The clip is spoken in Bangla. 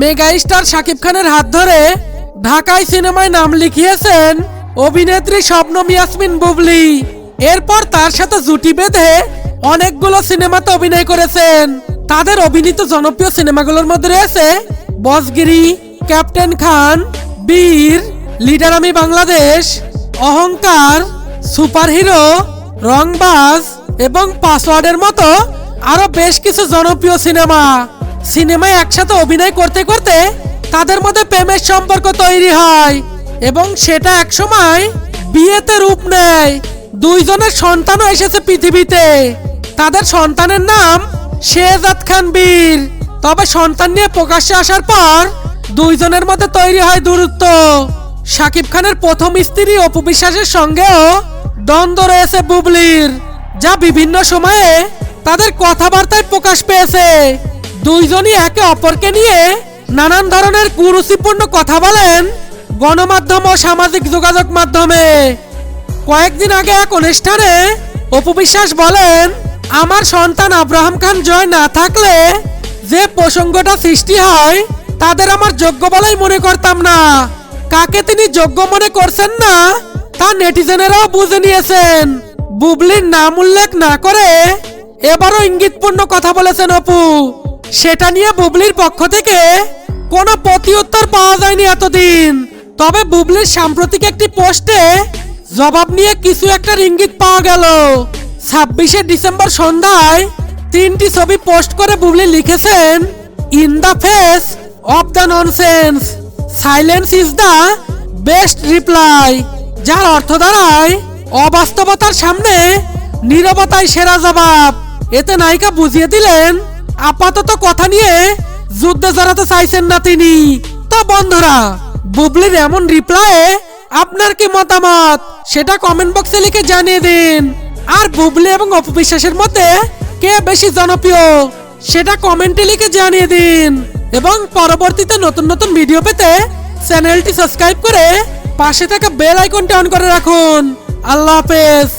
মেগা স্টার শাকিব খানের হাত ধরে ঢাকায় সিনেমায় নাম লিখিয়েছেন অভিনেত্রী শবনম ইয়াসমিন বুবলি। এরপর তার সাথে জুটি বেঁধে অনেকগুলো সিনেমাতে অভিনয় করেছেন। তাদের অভিনীত জনপ্রিয় সিনেমাগুলোর মধ্যে রয়েছে বসগিরি, ক্যাপ্টেন খান, বীর, লিডার আমি বাংলাদেশ, অহংকার, সুপারহিরো, রংবাজ এবং পাসওয়ার্ডের মতো আরও বেশ কিছু জনপ্রিয় সিনেমা। সিনেমায় একসাথে অভিনয় করতে করতে তাদের মধ্যে প্রেমের সম্পর্ক তৈরি হয় এবং সেটা একসময় বিয়েতে রূপ নেয়। দুইজনের সন্তানও এসেছে পৃথিবীতে। তাদের সন্তানের নাম শেহজাদ খান বীর। তবে সন্তান নিয়ে প্রকাশ্যে আসার পর দুইজনের মধ্যে তৈরি হয় দূরত্ব। শাকিব খানের প্রথম স্ত্রী অপু বিশ্বাসের সঙ্গেও দ্বন্দ্ব রয়েছে বুবলির, যা বিভিন্ন সময়ে তাদের কথাবার্তায় প্রকাশ পেয়েছে। দুইজনই একে অপরকে নিয়ে নানান ধরনের কুরুচিপূর্ণ কথা বলেন গণমাধ্যম ও সামাজিক যোগাযোগ মাধ্যমে। কয়েকদিন আগে এক অনুষ্ঠানে অপু বিশ্বাস বলেন, আমার সন্তান আব্রাহাম খান জয় না থাকলে যে প্রসঙ্গটা সৃষ্টি হয়, তাদের আমার যোগ্য বলেই মনে করতাম না। কাকে তিনি যোগ্য মনে করছেন না, তা নেটিজেনেরাও বুঝে নিয়েছেন। বুবলির নাম উল্লেখ না করে এবারও ইঙ্গিতপূর্ণ কথা বলেছেন অপু। সেটা নিয়ে বুবলির পক্ষ থেকে কোনো প্রতিউত্তর পাওয়া যায়নি এতদিন। তবে বুবলির সাম্প্রতিক একটি পোস্টে জবাব নিয়ে কিছু একটা ইঙ্গিত পাওয়া গেল। ছাব্বিশে ডিসেম্বর সন্ধ্যায় তিনটি ছবি পোস্ট করে বুবলি লিখেছেন, in the face of the nonsense, silence is the best reply যার অর্থ দাঁড়ায়, অবাস্তবতার সামনে নীরবতাই সেরা জবাব এতে নায়িকা বুঝিয়ে দিলেন আপাতত কথা নিয়ে যুদ্ধে জড়াতে চাইছেন না তিনি। তো বন্ধুরা, বুবলির এমন রিপ্লাইয়ে আপনার কি মতামত? সেটা কমেন্ট বক্সে লিখে জানিয়ে দিন। আর বুবলি এবং অপবিশ্বাসের মধ্যে কে বেশি জনপ্রিয়, সেটা কমেন্টে লিখে জানিয়ে দিন। এবং পরবর্তীতে নতুন নতুন ভিডিও পেতে চ্যানেলটি সাবস্ক্রাইব করে পাশে থাকা বেল আইকনটি অন করে রাখুন। আল্লাহ হাফেজ।